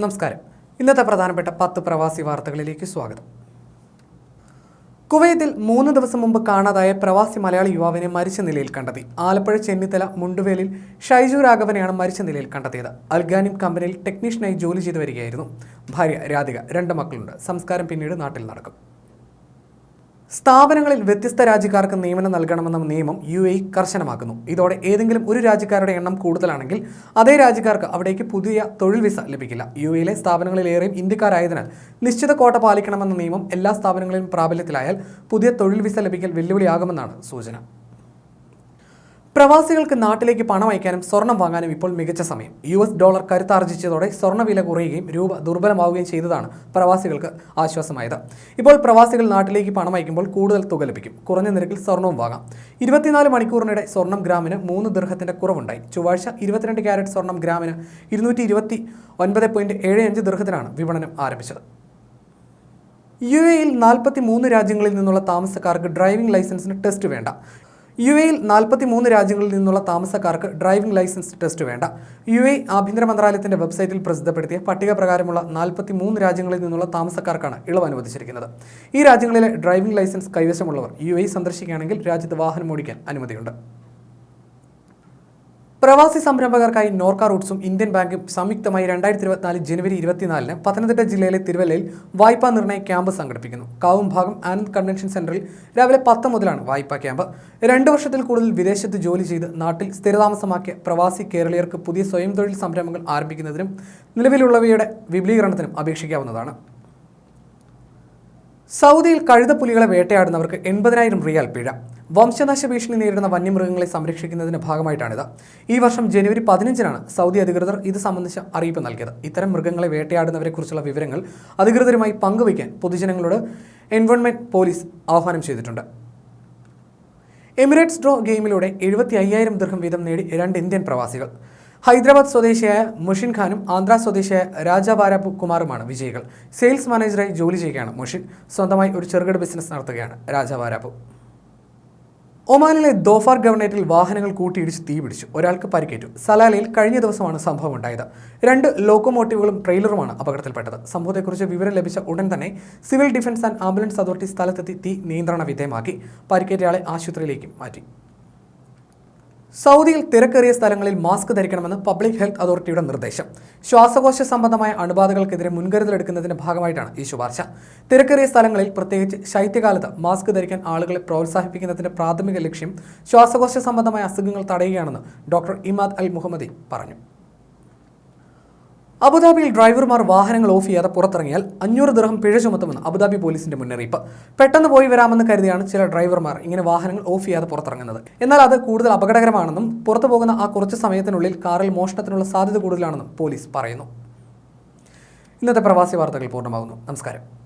നമസ്കാരം. ഇന്നത്തെ പ്രധാനപ്പെട്ട പത്ത് പ്രവാസി വാർത്തകളിലേക്ക് സ്വാഗതം. കുവൈത്തിൽ മൂന്ന് ദിവസം മുമ്പ് കാണാതായ പ്രവാസി മലയാളി യുവാവിനെ മരിച്ച നിലയിൽ കണ്ടെത്തി. ആലപ്പുഴ ചെന്നിത്തല മുണ്ടുവേലിൽ ഷൈജു രാഘവനെയാണ് മരിച്ച നിലയിൽ കണ്ടെത്തിയത്. അൽഗാനിം കമ്പനിയിൽ ടെക്നീഷ്യനായി ജോലി ചെയ്തു വരികയായിരുന്നു. ഭാര്യ രാധിക രണ്ട് മക്കളുണ്ട്. സംസ്കാരം പിന്നീട് നാട്ടിൽ നടക്കും. സ്ഥാപനങ്ങളിൽ വ്യത്യസ്ത രാജ്യക്കാർക്ക് നിയമനം നൽകണമെന്ന നിയമം യു എ കർശനമാക്കുന്നു. ഇതോടെ ഏതെങ്കിലും ഒരു രാജ്യക്കാരുടെ എണ്ണം കൂടുതലാണെങ്കിൽ അതേ രാജ്യക്കാർക്ക് അവിടേക്ക് പുതിയ തൊഴിൽ വിസ ലഭിക്കില്ല. യു എയിലെ സ്ഥാപനങ്ങളിലേറെയും ഇന്ത്യക്കാരായതിനാൽ നിശ്ചിത കോട്ട പാലിക്കണമെന്ന നിയമം എല്ലാ സ്ഥാപനങ്ങളിലും പ്രാബല്യത്തിലായാൽ പുതിയ തൊഴിൽ വിസ ലഭിക്കൽ വെല്ലുവിളിയാകുമെന്നാണ് സൂചന. പ്രവാസികൾക്ക് നാട്ടിലേക്ക് പണം അയക്കാനും സ്വർണം വാങ്ങാനും ഇപ്പോൾ മികച്ച സമയം. യു എസ് ഡോളർ കരുത്താർജിച്ചതോടെ സ്വർണവില കുറയുകയും രൂപ ദുർബലമാവുകയും ചെയ്തതാണ് പ്രവാസികൾക്ക് ആശ്വാസമായത്. ഇപ്പോൾ പ്രവാസികൾ നാട്ടിലേക്ക് പണം അയക്കുമ്പോൾ കൂടുതൽ തുക ലഭിക്കും. കുറഞ്ഞ നിരക്കിൽ സ്വർണവും വാങ്ങാം. ഇരുപത്തിനാല് മണിക്കൂറിനിടെ സ്വർണം ഗ്രാമിന് മൂന്ന് ദീർഘത്തിന്റെ കുറവുണ്ടായി. ചൊവ്വാഴ്ച ഇരുപത്തിരണ്ട് ക്യാരറ്റ് സ്വർണം ഗ്രാമിന് ഇരുന്നൂറ്റി ഇരുപത്തി ഒൻപത് പോയിന്റ് ഏഴ് അഞ്ച് വിപണനം ആരംഭിച്ചത്. യു എയിൽ നാൽപ്പത്തി മൂന്ന് രാജ്യങ്ങളിൽ നിന്നുള്ള താമസക്കാർക്ക് ഡ്രൈവിംഗ് ലൈസൻസിന് ടെസ്റ്റ് വേണ്ട. യു എയിൽ നാൽപ്പത്തി മൂന്ന് രാജ്യങ്ങളിൽ നിന്നുള്ള താമസക്കാർക്ക് ഡ്രൈവിംഗ് ലൈസൻസ് ടെസ്റ്റ് വേണ്ട. യു എ ആഭ്യന്തര മന്ത്രാലയത്തിന്റെ വെബ്സൈറ്റിൽ പ്രസിദ്ധപ്പെടുത്തിയ പട്ടിക പ്രകാരമുള്ള നാൽപ്പത്തി മൂന്ന് രാജ്യങ്ങളിൽ നിന്നുള്ള താമസക്കാർക്കാണ് ഇളവ് അനുവദിച്ചിരിക്കുന്നത്. ഈ രാജ്യങ്ങളിലെ ഡ്രൈവിംഗ് ലൈസൻസ് കൈവശമുള്ളവർ യു എ സന്ദർശിക്കുകയാണെങ്കിൽ രാജ്യത്ത് വാഹനം ഓടിക്കാൻ അനുമതിയുണ്ട്. പ്രവാസി സംരംഭകർക്കായി നോർക്ക റൂട്ട്സും ഇന്ത്യൻ ബാങ്കും സംയുക്തമായി രണ്ടായിരത്തി ഇരുപത്തിനാല് ജനുവരി ഇരുപത്തിനാലിന് പത്തനംതിട്ട ജില്ലയിലെ തിരുവല്ലയിൽ വായ്പാ നിർണയ ക്യാമ്പ് സംഘടിപ്പിക്കുന്നു. കാവും ഭാഗം ആനന്ദ് കൺവെൻഷൻ സെന്ററിൽ രാവിലെ പത്ത് മുതലാണ് വായ്പാ ക്യാമ്പ്. രണ്ട് വർഷത്തിൽ കൂടുതൽ വിദേശത്ത് ജോലി ചെയ്ത് നാട്ടിൽ സ്ഥിരതാമസമാക്കിയ പ്രവാസി കേരളീയർക്ക് പുതിയ സ്വയം തൊഴിൽ സംരംഭങ്ങൾ ആരംഭിക്കുന്നതിനും നിലവിലുള്ളവയുടെ വിപുലീകരണത്തിനും അപേക്ഷിക്കാവുന്നതാണ്. സൗദിയിൽ കഴുതപ്പുലികളെ വേട്ടയാടുന്നവർക്ക് എൺപതിനായിരം റിയാൽ പിഴ. വംശനാശ ഭീഷണി നേരിടുന്ന വന്യമൃഗങ്ങളെ സംരക്ഷിക്കുന്നതിന്റെ ഭാഗമായിട്ടാണിത്. ഈ വർഷം ജനുവരി പതിനഞ്ചിനാണ് സൗദി അധികൃതർ ഇത് സംബന്ധിച്ച അറിയിപ്പ് നൽകിയത്. ഇത്തരം മൃഗങ്ങളെ വേട്ടയാടുന്നവരെക്കുറിച്ചുള്ള വിവരങ്ങൾ അധികൃതരുമായി പങ്കുവയ്ക്കാൻ പൊതുജനങ്ങളോട് എൻവയോൺമെന്റ് പോലീസ് ആഹ്വാനം ചെയ്തിട്ടുണ്ട്. എമിറേറ്റ്സ് ഡ്രോ ഗെയിമിലൂടെ എഴുപത്തി അയ്യായിരം ദീർഘം വീതം നേടി രണ്ട് ഇന്ത്യൻ പ്രവാസികൾ. ഹൈദരാബാദ് സ്വദേശിയായ മുഷിൻ ഖാനും ആന്ധ്ര സ്വദേശിയായ രാജാവാര കുമാറുമാണ് വിജയികൾ. സെയിൽസ് മാനേജറായി ജോലി ചെയ്യുകയാണ് മുഷിൻ. സ്വന്തമായി ഒരു ചെറുകിട ബിസിനസ് നടത്തുകയാണ് രാജാവാരാപ്പു. ഒമാനിലെ ദോഫാർ ഗവർണേറ്റിൽ വാഹനങ്ങൾ കൂട്ടിയിടിച്ച് തീപിടിച്ചു ഒരാൾക്ക് പരിക്കേറ്റു. സലാലയിൽ കഴിഞ്ഞ ദിവസമാണ് സംഭവം ഉണ്ടായത്. രണ്ട് ലോക്കോമോട്ടീവുകളും ട്രെയിലറുമാണ് അപകടത്തിൽപ്പെട്ടത്. സംഭവത്തെക്കുറിച്ച് വിവരം ലഭിച്ച ഉടൻ തന്നെ civil defence and ambulance authority സ്ഥലത്തെത്തി തീ നിയന്ത്രണ വിധേയമാക്കി. പരിക്കേറ്റയാളെ ആശുപത്രിയിലേക്കും മാറ്റി. സൗദിയിൽ തിരക്കേറിയ സ്ഥലങ്ങളിൽ മാസ്ക് ധരിക്കണമെന്ന് പബ്ലിക് ഹെൽത്ത് അതോറിറ്റിയുടെ നിർദ്ദേശം. ശ്വാസകോശ സംബന്ധമായ അണുബാധകൾക്കെതിരെ മുൻകരുതലെടുക്കുന്നതിന്റെ ഭാഗമായിട്ടാണ് ഈ ശുപാർശ. തിരക്കേറിയ സ്ഥലങ്ങളിൽ പ്രത്യേകിച്ച് ശൈത്യകാലത്ത് മാസ്ക് ധരിക്കാൻ ആളുകളെ പ്രോത്സാഹിപ്പിക്കുന്നതിന്റെ പ്രാഥമിക ലക്ഷ്യം ശ്വാസകോശ സംബന്ധമായ അസുഖങ്ങൾ തടയുകയാണെന്ന് ഡോക്ടർ ഇമാദ് അൽ മുഹമ്മദി പറഞ്ഞു. അബുദാബിയിൽ ഡ്രൈവർമാർ വാഹനങ്ങൾ ഓഫ് ചെയ്യാതെ പുറത്തിറങ്ങിയാൽ അഞ്ഞൂറ് ദിർഹം പിഴ ചുമത്തുമെന്ന് അബുദാബി പോലീസിന്റെ മുന്നറിയിപ്പ്. പെട്ടെന്ന് പോയി വരാമെന്ന് കരുതിയാണ് ചില ഡ്രൈവർമാർ ഇങ്ങനെ വാഹനങ്ങൾ ഓഫ് ചെയ്യാതെ പുറത്തിറങ്ങുന്നത്. എന്നാൽ അത് കൂടുതൽ അപകടകരമാണെന്നും പുറത്തു പോകുന്ന ആ കുറച്ച് സമയത്തിനുള്ളിൽ കാറിൽ മോഷണത്തിനുള്ള സാധ്യത കൂടുതലാണെന്നും പോലീസ് പറയുന്നു. ഇന്നത്തെ പ്രവാസി വാർത്തകൾ പൂർണമാകുന്നു. നമസ്കാരം.